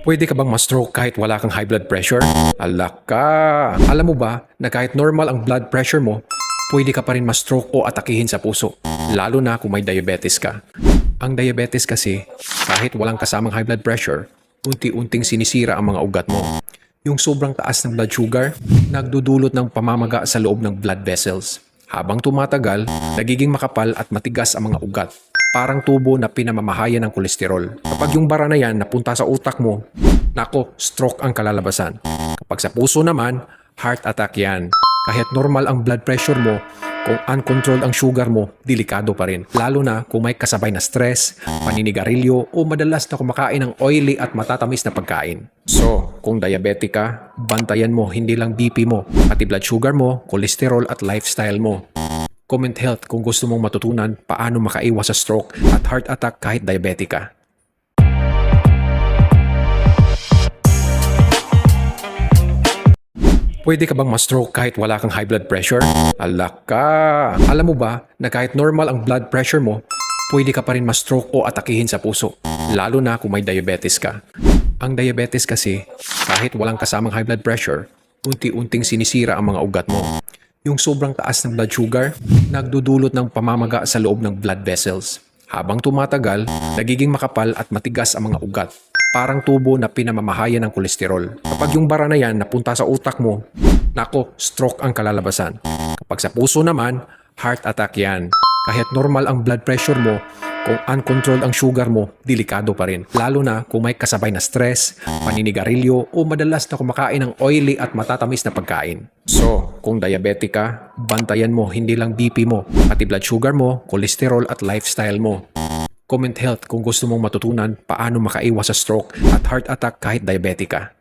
Pwede ka bang ma-stroke kahit wala kang high blood pressure? Alak ka! Alam mo ba na kahit normal ang blood pressure mo, pwede ka pa rin ma-stroke o atakihin sa puso, lalo na kung may diabetes ka. Ang diabetes kasi, kahit walang kasamang high blood pressure, unti-unting sinisira ang mga ugat mo. Yung sobrang taas ng blood sugar, nagdudulot ng pamamaga sa loob ng blood vessels. Habang tumatagal, nagiging makapal at matigas ang mga ugat. Parang tubo na pinamamahayan ng kolesterol. Kapag yung bara na yan napunta sa utak mo, nako, stroke ang kalalabasan. Kapag sa puso naman, heart attack yan. Kahit normal ang blood pressure mo, kung uncontrolled ang sugar mo, delikado pa rin. Lalo na kung may kasabay na stress, paninigarilyo o madalas na kumakain ng oily at matatamis na pagkain. So, kung diabetic ka, bantayan mo hindi lang BP mo, pati blood sugar mo, cholesterol at lifestyle mo. Comment health kung gusto mong matutunan paano makaiwas sa stroke at heart attack kahit diabetic ka. Pwede ka bang ma-stroke kahit wala kang high blood pressure? Alak ka! Alam mo ba na kahit normal ang blood pressure mo, pwede ka pa rin ma-stroke o atakihin sa puso, lalo na kung may diabetes ka. Ang diabetes kasi, kahit walang kasamang high blood pressure, unti-unting sinisira ang mga ugat mo. Yung sobrang taas ng blood sugar, nagdudulot ng pamamaga sa loob ng blood vessels. Habang tumatagal, nagiging makapal at matigas ang mga ugat. Parang tubo na pinamamahayan ng kolesterol. Kapag yung bara na yan napunta sa utak mo, nako, stroke ang kalalabasan. Kapag sa puso naman, heart attack yan. Kahit normal ang blood pressure mo, kung uncontrolled ang sugar mo, delikado pa rin. Lalo na kung may kasabay na stress, paninigarilyo o madalas na kumakain ng oily at matatamis na pagkain. So, kung diabetic ka, bantayan mo hindi lang BP mo, pati blood sugar mo, cholesterol at lifestyle mo. Comment health kung gusto mong matutunan paano makaiwas sa stroke at heart attack kahit diabetic ka.